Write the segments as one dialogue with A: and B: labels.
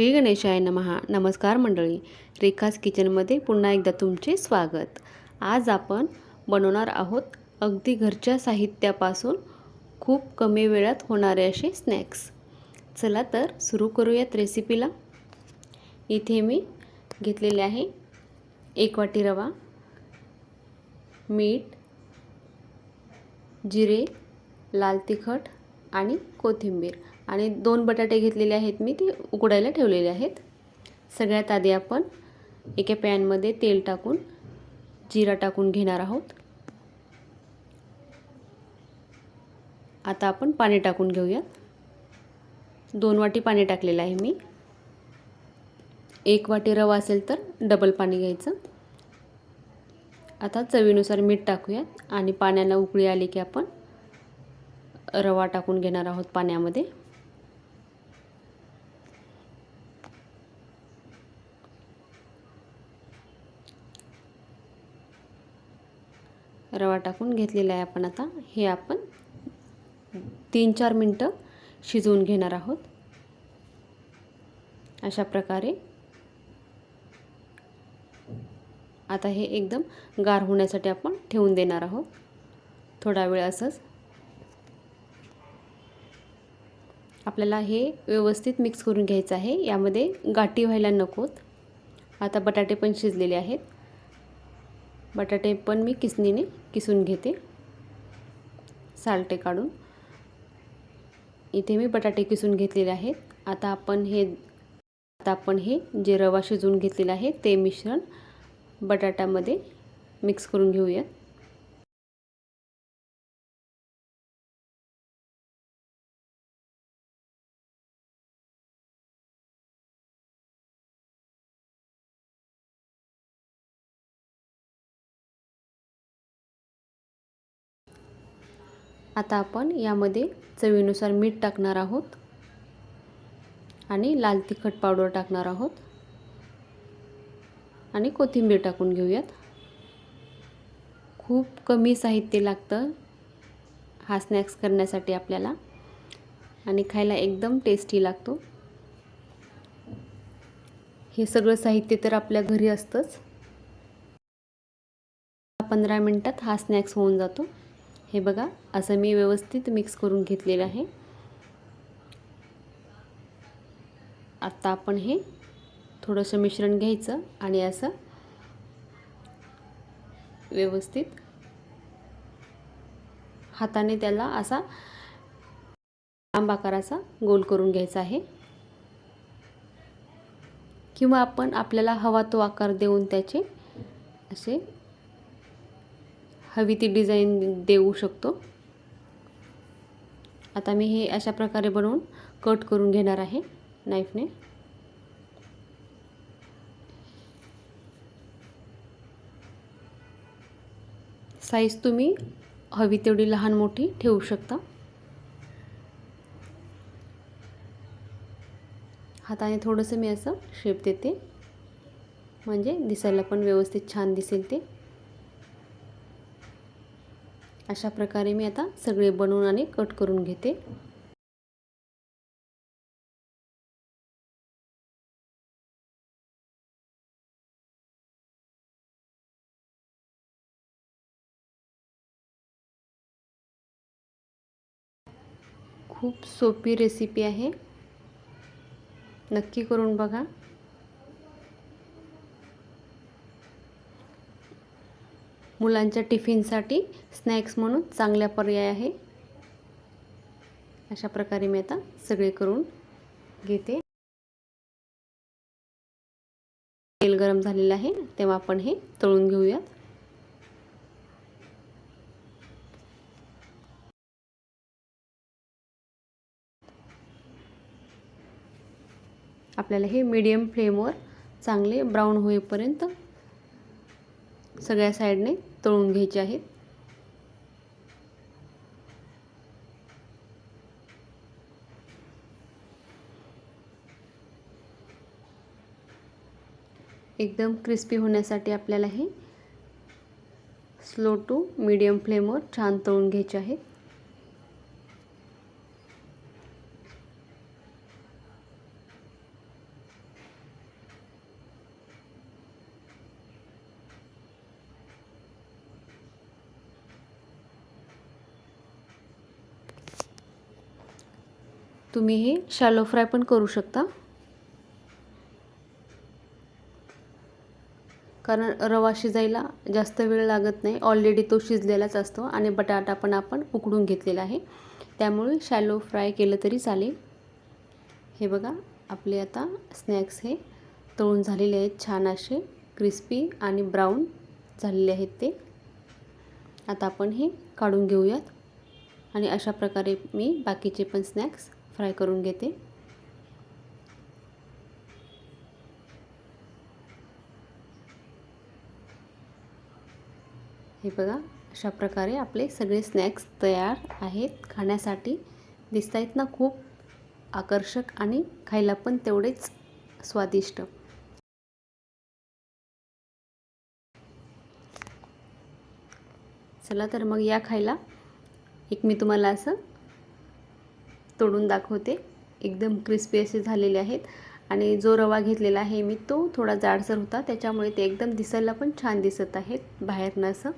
A: श्री गणेशाय नमहा. नमस्कार मंडळी. रेखास किचनमध्ये पुन्हा एकदा तुमचे स्वागत. आज आपण बनवणार आहोत अगदी घरच्या साहित्यापासून खूप कमी वेळात होणारे असे स्नॅक्स. चला तर सुरू करूयात रेसिपीला. इथे मी घेतलेले आहे एक वाटी रवा मीठ जिरे लाल तिखट आणि कोथिंबीर. आणि दोन बटाटे घेतलेले आहेत मी ते उकडायला ठेवलेले आहेत. सगळ्यात आधी आपण एका पॅनमध्ये तेल टाकून जिरा टाकून घेणार आहोत. आता आपण पाणी टाकून घेऊयात. दोन वाटी पाणी टाकलेलं आहे मी. एक वाटी रवा असेल तर डबल पाणी घ्यायचं. आता चवीनुसार मीठ टाकूयात आणि पाण्याला उकळी आली की आपण रवा टाकून घेणार आहोत पाण्यामध्ये. रवा टाकून घेतलेला आहे आपण आता. हे आपण तीन चार मिनटं शिजवून घेणार आहोत. अशा प्रकारे. आता हे एकदम गार होण्यासाठी आपण ठेवून देणार आहोत. थोडा वेळ असंच. आपल्याला हे व्यवस्थित मिक्स करून घ्यायचं आहे. यामध्ये गाठी व्हायला नकोत. आता बटाटे पण शिजलेले आहेत. बटाटे पण मी किसणीने किसून घेते. सालटे काढून. इथे मी बटाटे किसून घेतलेले आहेत. आता आपण हे आता आपण हे जे रवा शिजवून घेतलेलं आहे ते मिश्रण बटाट्यामध्ये मिक्स करून घेऊयात. आता आपण यामध्ये चवीनुसार मीठ टाकणार आहोत. आणि लाल तिखट पावडर टाकणार आहोत. आणि कोथिंबीर टाकून घेऊयात. खूप कमी साहित्य लागतं हा स्नॅक्स करण्यासाठी आपल्याला. आणि खायला एकदम टेस्टी लागतो. हे सगळं साहित्य तर आपल्या घरी असतंच. पंधरा मिनटात हा स्नॅक्स होऊन जातो. हे बघा असं मी व्यवस्थित मिक्स करून घेतलेलं आहे. आत्ता आपण हे थोडंसं मिश्रण घ्यायचं आणि असं व्यवस्थित हाताने त्याला असा लांब आकाराचा गोल करून घ्यायचा आहे. किंवा आपण आपल्याला हवा तो आकार देऊन त्याचे असे हवी ती डिझाईन देऊ शकतो. आता मी हे अशा प्रकारे बनवून कट करून घेणार आहे नाईफने साईज तुम्ही हवी तेवढी लहान मोठी ठेवू शकता. हाताने थोडंसं मी असं शेप देते. म्हणजे दिसायला पण व्यवस्थित छान दिसेल ते. अशा प्रकारे मी आता सगळे बनवून आणि कट करून घेते. खूप सोपी रेसिपी आहे. नक्की करून बघा. मुलांच्या टिफिनसाठी स्नॅक्स म्हणून चांगल्या पर्याय आहे. अशा प्रकारे मी आता सगळे करून घेते. तेल गरम झालेलं आहे तेव्हा आपण हे तळून घेऊयात. आपल्याला हे मीडियम फ्लेमवर चांगले ब्राऊन होईपर्यंत सगळ्या साईडने तळून घ्यायचे आहेत. एकदम क्रिस्पी होण्यासाठी आपल्याला हे स्लो टू मीडियम फ्लेमवर छान तळून घ्यायचे आहेत. तुम्ही हे शॅलो फ्राय पण करू शकता. कारण रवा शिजायला जास्त वेळ लागत नाही. ऑलरेडी तो शिजलेलाच असतो आणि बटाटा पण आपण उकडून घेतलेला आहे. त्यामुळे शॅलो फ्राय केलं तरी चालेल. हे बघा आपले आता स्नॅक्स हे तळून झालेले आहेत. छान असे क्रिस्पी आणि ब्राऊन झालेले आहेत ते. आता आपण हे काढून घेऊयात. आणि अशा प्रकारे मी बाकीचे पण स्नॅक्स फ्राय करून घेते. हे बघा अशा प्रकारे आपले सगळे स्नॅक्स तयार आहेत. खाण्यासाठी दिसत आहेत ना खूप आकर्षक आणि खायला पण तेवढेच स्वादिष्ट. चला तर मग या खायला. एक मी तुम्हाला असं तोडून दाखवते. एकदम क्रिस्पी असे झालेले आहेत. आणि जो रवा घेतलेला आहे मी तो थोडा जाडसर होता. त्याच्यामुळे ते एकदम दिसायला पण छान दिसत आहेत बाहेरनं असं.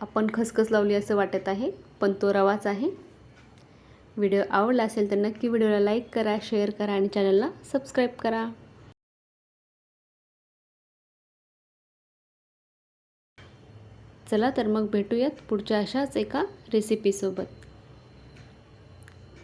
A: आपण खसखस लावली असं वाटत आहे पण तो रवाच आहे. व्हिडिओ आवडला असेल तर नक्की व्हिडिओला लाईक करा शेअर करा आणि चॅनलला सबस्क्राईब करा. चला तर मग भेटूयात पुढच्या अशाच एका रेसिपीसोबत